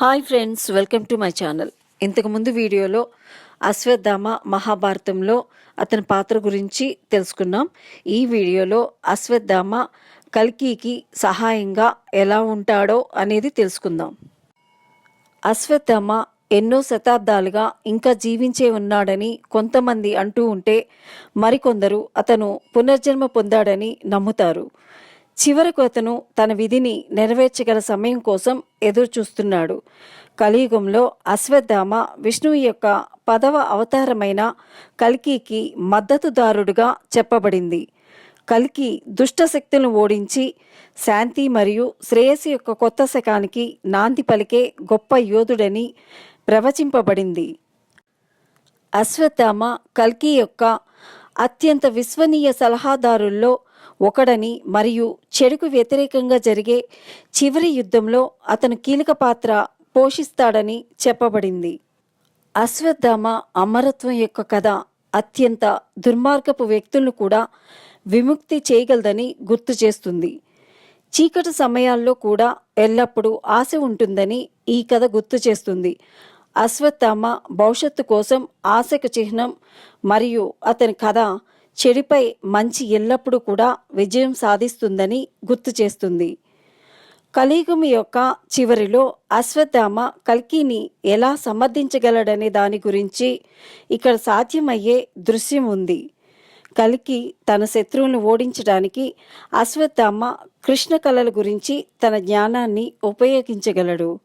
Hi friends welcome to my channel. ఇంతకుముందు వీడియోలో అశ్వత్థామ మహాభారతంలో అతని పాత్ర గురించి తెలుసుకున్నాం. ఈ వీడియోలో అశ్వత్థామ కల్కికి సహాయంగా ఎలా ఉంటాడో అనేది తెలుసుకుందాం. అశ్వత్థామ ఎన్నో శతాబ్దాలుగా ఇంకా జీవించే ఉన్నాడని కొంతమంది అంటూ ఉంటే మరికొందరు అతను పునర్జన్మ పొందాడని నమ్ముతారు. చివరకు అతను తన విధిని నెరవేర్చగల సమయం కోసం ఎదురుచూస్తున్నాడు. కలియుగంలో అశ్వత్థామ విష్ణువు యొక్క పదవ అవతారమైన కల్కికి మద్దతుదారుడుగా చెప్పబడింది. కల్కి దుష్ట శక్తులను ఓడించి శాంతి మరియు శ్రేయస్సు యొక్క కొత్త శకానికి నాంది పలికే గొప్ప యోధుడని ప్రవచింపబడింది. అశ్వత్థామ కల్కి యొక్క అత్యంత విశ్వనీయ సలహాదారుల్లో ఒకడని మరియు చెడుకు వ్యతిరేకంగా జరిగే చివరి యుద్ధంలో అతను కీలక పాత్ర పోషిస్తాడని చెప్పబడింది. అశ్వత్థామ అమరత్వం యొక్క కథ అత్యంత దుర్మార్గపు వ్యక్తులను కూడా విముక్తి చేయగలదని గుర్తు చేస్తుంది. చీకటి సమయాల్లో కూడా ఎల్లప్పుడూ ఆశ ఉంటుందని ఈ కథ గుర్తు చేస్తుంది. అశ్వత్థామ భవిష్యత్తు కోసం ఆశకు చిహ్నం మరియు అతని కథ చెడుపై మంచి ఎల్లప్పుడూ కూడా విజయం సాధిస్తుందని గుర్తు చేస్తుంది. కలియుగం యొక్క చివరిలో అశ్వత్థామ కల్కిని ఎలా సమర్థించగలడనే దాని గురించి ఇక్కడ సాధ్యమయ్యే దృశ్యం ఉంది. కలికి తన శత్రువులను ఓడించడానికి అశ్వత్థామ కృష్ణ కళల గురించి తన జ్ఞానాన్ని ఉపయోగించగలడు.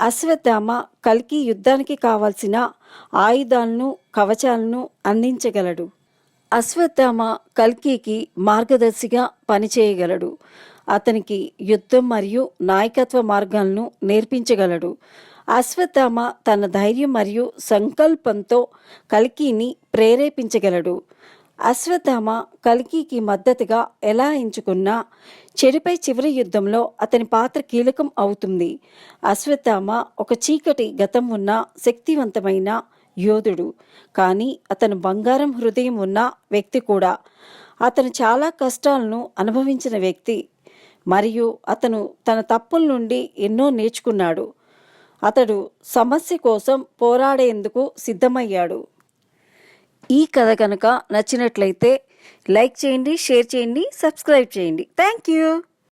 అశ్వత్థామ కల్కి యుద్ధానికి కావాల్సిన ఆయుధాలను కవచాలను అందించగలడు. అశ్వత్థామ కల్కికి మార్గదర్శిగా పనిచేయగలడు. అతనికి యుద్ధం మరియు నాయకత్వ మార్గాలను నేర్పించగలడు. అశ్వత్థామ తన ధైర్యం మరియు సంకల్పంతో కల్కిని ప్రేరేపించగలడు. అశ్వత్థామ కల్కికి మద్దతుగా ఎలా ఎంచుకున్నా చెడుపై చివరి యుద్ధంలో అతని పాత్ర కీలకం అవుతుంది. అశ్వత్థామ ఒక చీకటి గతం ఉన్న శక్తివంతమైన యోధుడు. కానీ అతను బంగారం హృదయం ఉన్న వ్యక్తి కూడా అతను చాలా కష్టాలను అనుభవించిన వ్యక్తి. మరియు అతను తన తప్పుల నుండి ఎన్నో నేర్చుకున్నాడు. అతడు సమస్య కోసం పోరాడేందుకు సిద్ధమయ్యాడు. ఈ కథ కనుక నచ్చినట్లయితే లైక్ చేయండి షేర్ చేయండి సబ్స్క్రైబ్ చేయండి. Thank you!